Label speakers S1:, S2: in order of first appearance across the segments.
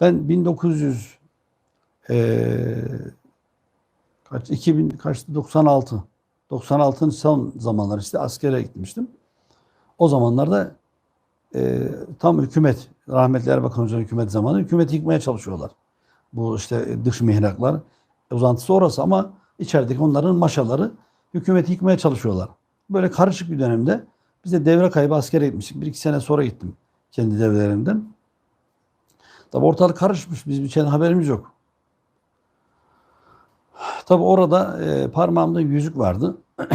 S1: Ben 1900 eee kaç 2000 kaçtı 96 96'ın son zamanlar işte askere gitmiştim. O zamanlarda eee, tam hükümet rahmetli Erbakan Hoca'nın hükümet zamanı hükümeti yıkmaya çalışıyorlar. Bu işte dış mihraklar uzantısı orası ama içerideki onların maşaları hükümeti yıkmaya çalışıyorlar. Böyle karışık bir dönemde biz de devre kaybı askere gitmiştik. Bir iki sene sonra gittim kendi devrelerimden. Tabi ortalık karışmış. Biz bir şeyden haberimiz yok. Tabi orada e, parmağımda yüzük vardı.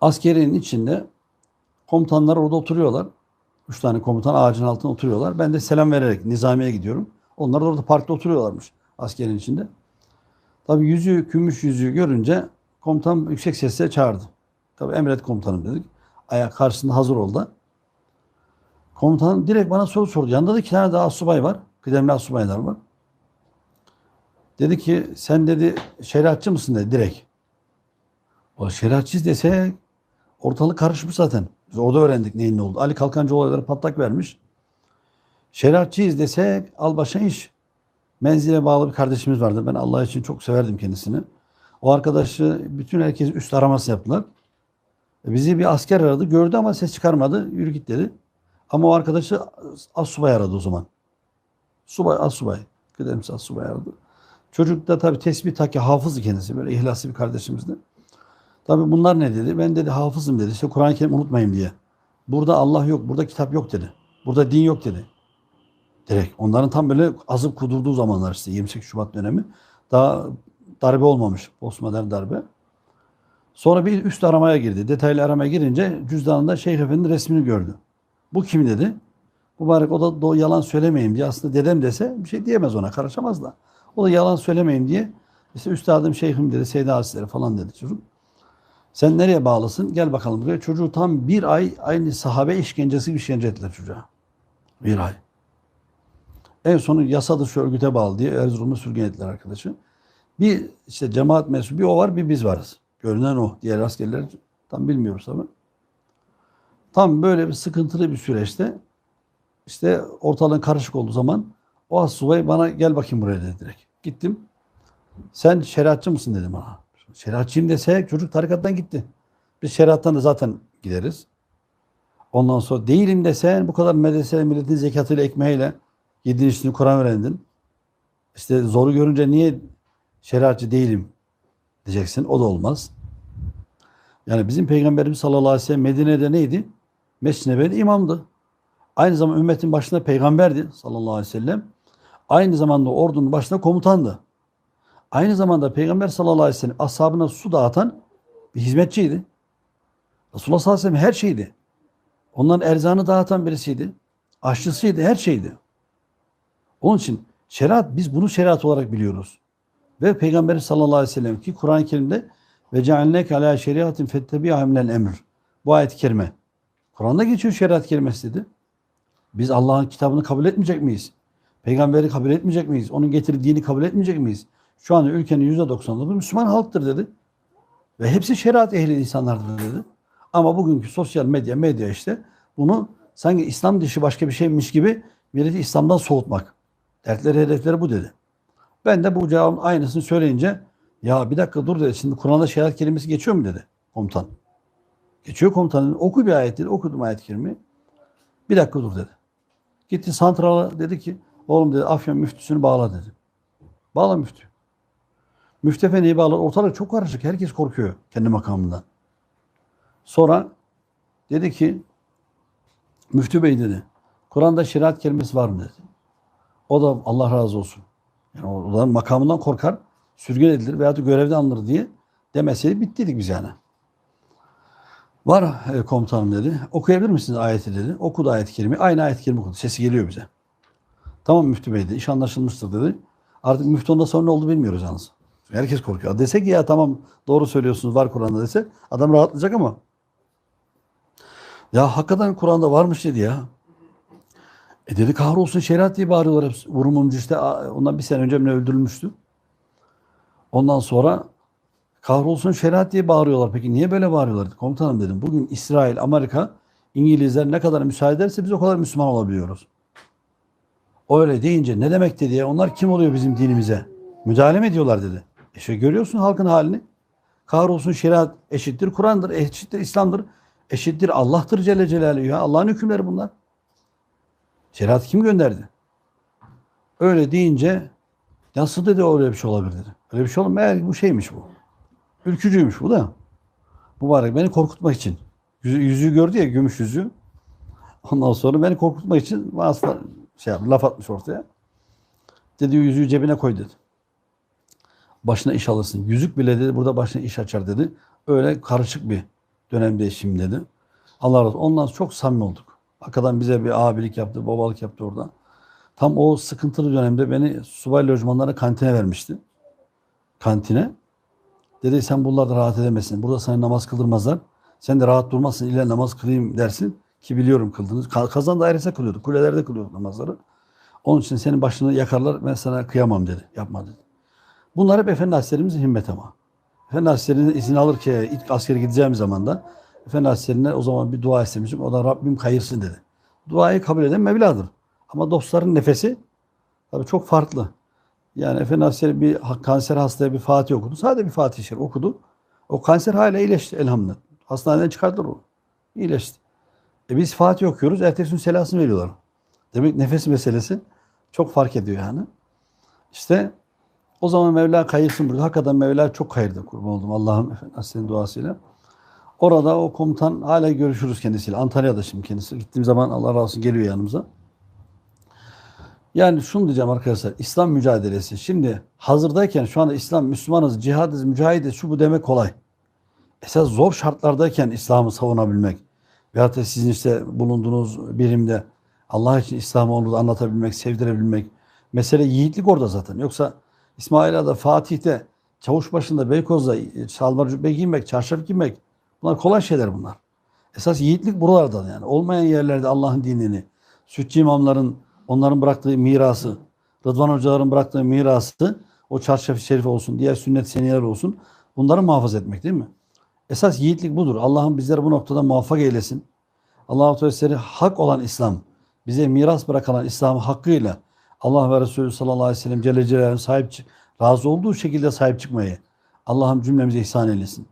S1: Askerinin içinde komutanlar orada oturuyorlar. Üç tane komutan ağacın altında oturuyorlar. Ben de selam vererek nizamiye gidiyorum. Onlar da orada parkta oturuyorlarmış askerin içinde. Tabi yüzüğü, gümüş yüzüğü görünce komutan yüksek sesle çağırdı. Tabi emret komutanım dedik. Ayak karşısında hazır oldu. Komutan direkt bana soru sordu. Yanında da iki tane daha asubay var. Kıdemli asubaylar var. Dedi ki sen dedi şeriatçı mısın dedi direkt. O şeriatçıyız dese ortalık karışmış zaten. Biz orada öğrendik neyin ne oldu. Ali Kalkancı olayları patlak vermiş. Şeriatçıyız desek al başına iş. Menzile bağlı bir kardeşimiz vardı. Ben Allah için çok severdim kendisini. O arkadaşı bütün herkes üst araması yaptılar. E, Bizi bir asker aradı. Gördü ama ses çıkarmadı. Yürü git dedi. Ama o arkadaşı assubay aradı o zaman. Subay, assubay. Kıdemsi assubay aradı. Çocuk da tabii tesbih taki hafızdı kendisi. Böyle ihlaslı bir kardeşimizdi. Tabii bunlar ne dedi? Ben dedi hafızım dedi. İşte Kur'an-ı Kerim unutmayın diye. Burada Allah yok, burada kitap yok dedi. Burada din yok dedi. Direkt. Onların tam böyle azıp kudurduğu zamanlar işte 28 Şubat dönemi. Daha darbe olmamış. Postmodern darbe. Sonra bir üst aramaya girdi. Detaylı aramaya girince cüzdanında Şeyh Efendi'nin resmini gördü. Bu kim dedi? Mübarek o da do- yalan söylemeyeyim diye aslında dedem dese bir şey diyemez ona karışamaz da. O da yalan söylemeyeyim diye işte üstadım şeyhim dedi Seyda Asileri falan dedi çocuk. Sen nereye bağlısın? Gel bakalım buraya. Çocuğu tam bir ay aynı sahabe işkencesi bir işkence ettiler çocuğa. Bir ay. En sonu yasa dışı örgüte bağlı diye Erzurum'a sürgün ettiler arkadaşı. Bir işte cemaat mensubu bir o var bir biz varız. Görünen o. Diğer askerler tam bilmiyoruz tabii. Tam böyle bir sıkıntılı bir süreçte işte ortalığın karışık olduğu zaman o asubay bana gel bakayım buraya dedi direkt. Gittim. Sen şeriatçı mısın dedim bana. Şeriatçıyım dese çocuk tarikattan gitti. Biz şeriattan da zaten gideriz. Ondan sonra değilim desen bu kadar medresele milletin zekatıyla ekmeğiyle yediğin içtiğini Kur'an öğrendin. İşte zoru görünce niye şeriatçı değilim diyeceksin. O da olmaz. Yani bizim Peygamberimiz sallallahu aleyhi ve sellem Medine'de neydi? Mescid-i imamdı. Aynı zamanda ümmetin başında peygamberdi sallallahu aleyhi ve sellem. Aynı zamanda ordunun başında komutandı. Aynı zamanda Peygamber sallallahu aleyhi ve sellem ashabına su dağıtan bir hizmetçiydi. Resulullah sallallahu aleyhi ve sellem her şeydi. Onların erzağını dağıtan birisiydi. Aşçısıydı, her şeydi. Onun için şeriat, biz bunu şeriat olarak biliyoruz. Ve Peygamber sallallahu aleyhi ve sellem ki Kur'an-ı Kerim'de ve cealneke ala şeriatin fettebi'a minel emr. Bu ayet-i kerime. Kur'an'da geçiyor şeriat kelimesi dedi. Biz Allah'ın kitabını kabul etmeyecek miyiz? Peygamberi kabul etmeyecek miyiz? Onun getirdiği dini kabul etmeyecek miyiz? Şu an ülkenin %90'ı Müslüman halktır dedi. Ve hepsi şeriat ehli insanlardır dedi. Ama bugünkü sosyal medya, medya işte bunu sanki İslam dışı başka bir şeymiş gibi milleti İslam'dan soğutmak. Dertleri, hedefleri bu dedi. Ben de bu cevabın aynısını söyleyince ya bir dakika dur dedi. Şimdi Kur'an'da şeriat kelimesi geçiyor mu dedi komutan. Geçiyor komutanın. Oku bir ayet dedi. Okudum ayet kelimeyi. Bir dakika dur dedi. Gitti santrala dedi ki oğlum dedi Afyon müftüsünü bağla dedi. Bağla müftü. Müftü efendiyi bağla. Ortalık çok karışık. Herkes korkuyor kendi makamından. Sonra dedi ki müftü bey dedi. Kur'an'da şeriat kelimesi var mı dedi. O da Allah razı olsun. Yani o da makamından korkar. Sürgün edilir veya da görevden alınır diye demeseydi bittiydik biz yani. Var e, komutanım dedi. Okuyabilir misiniz ayeti dedi. Okudu ayet-i kerimeyi. Aynı ayet-i kerime okudu. Sesi geliyor bize. Tamam müftü bey dedi. İş anlaşılmıştır dedi. Artık müftü ondan sonra ne oldu bilmiyoruz yalnız. Herkes korkuyor. Dese ki ya tamam doğru söylüyorsunuz var Kur'an'da dese adam rahatlayacak ama. Ya hakikaten Kur'an'da varmış dedi ya. E dedi kahrolsun şeriat diye bağırıyorlar. hepsi. Vurumumcu işte ondan bir sene önce öldürülmüştü. Ondan sonra kahrolsun şeriat diye bağırıyorlar. Peki niye böyle bağırıyorlar? Komutanım dedim. Bugün İsrail, Amerika, İngilizler ne kadar müsaade ederse biz o kadar Müslüman olabiliyoruz. Öyle deyince ne demek dedi? Onlar kim oluyor bizim dinimize? Müdahale mi ediyorlar dedi. İşte görüyorsun halkın halini. Kahrolsun şeriat eşittir Kur'an'dır, eşittir İslam'dır, eşittir Allah'tır Celle Celaluhu. Allah'ın hükümleri bunlar. Şeriat kim gönderdi? Öyle deyince nasıl dedi öyle bir şey olabilir dedi. Öyle bir şey olmaz. Meğer bu şeymiş bu. Ülkücüymüş bu da. Mübarek beni korkutmak için. Yüzü, yüzüğü gördü ya gümüş yüzüğü. Ondan sonra beni korkutmak için vasıta şey yaptı, laf atmış ortaya. Dedi yüzüğü cebine koy dedi. Başına iş alırsın. Yüzük bile dedi burada başına iş açar dedi. Öyle karışık bir dönemde şimdi dedi. Allah razı olsun. Ondan çok samimi olduk. Hakikaten bize bir abilik yaptı, babalık yaptı orada. Tam o sıkıntılı dönemde beni subay lojmanlara kantine vermişti. Kantine. Dedi sen buralarda rahat edemezsin. Burada sana namaz kıldırmazlar. Sen de rahat durmazsın. İlla namaz kılayım dersin. Ki biliyorum kıldınız. Ka- Kazan dairesinde kılıyorduk. Kulelerde kılıyorduk namazları. Onun için senin başını yakarlar. Ben sana kıyamam dedi. Yapma dedi. Bunlar hep Efendi Hazretlerimizin himmet ama. Efendi Hazretleri'nin izin alır ki ilk askere gideceğim zaman da Efendi Hazretleri'ne o zaman bir dua istemişim. O da Rabbim kayırsın dedi. Duayı kabul eden Mevla'dır. Ama dostların nefesi tabii çok farklı. Yani Efendi bir kanser hastaya bir Fatih okudu. Sadece bir Fatih Şerif okudu. O kanser hala iyileşti elhamdülillah. Hastaneden çıkardılar onu. İyileşti. E biz Fatih okuyoruz. Ertesi gün selasını veriyorlar. Demek nefes meselesi çok fark ediyor yani. İşte o zaman Mevla kayırsın burada. Hakikaten Mevla çok kayırdı kurban oldum Efendi Hazretleri'nin duasıyla. Orada o komutan hala görüşürüz kendisiyle. Antalya'da şimdi kendisi. Gittiğim zaman Allah razı olsun geliyor yanımıza. Yani şunu diyeceğim arkadaşlar. İslam mücadelesi. Şimdi hazırdayken şu anda İslam, Müslümanız, cihadız, mücahidiz şu bu demek kolay. Esas zor şartlardayken İslam'ı savunabilmek veyahut da sizin işte bulunduğunuz birimde Allah için İslam'ı onu anlatabilmek, sevdirebilmek. Mesele yiğitlik orada zaten. Yoksa İsmail Ağa'da, Fatih'te, Çavuşbaşı'nda, Beykoz'da şalvar cübbe giymek, çarşaf giymek bunlar kolay şeyler bunlar. Esas yiğitlik buralardan yani. Olmayan yerlerde Allah'ın dinini, sütçü imamların onların bıraktığı mirası, Rıdvan hocaların bıraktığı mirası o çarşaf-ı şerif olsun, diğer sünnet seniyeler olsun bunları muhafaza etmek değil mi? Esas yiğitlik budur. Allah'ım bizleri bu noktada muvaffak eylesin. Allah-u Teala hak olan İslam, bize miras bırakılan İslam'ı hakkıyla Allah ve Resulü sallallahu aleyhi ve sellem Celle sahip razı olduğu şekilde sahip çıkmayı Allah'ım cümlemize ihsan eylesin.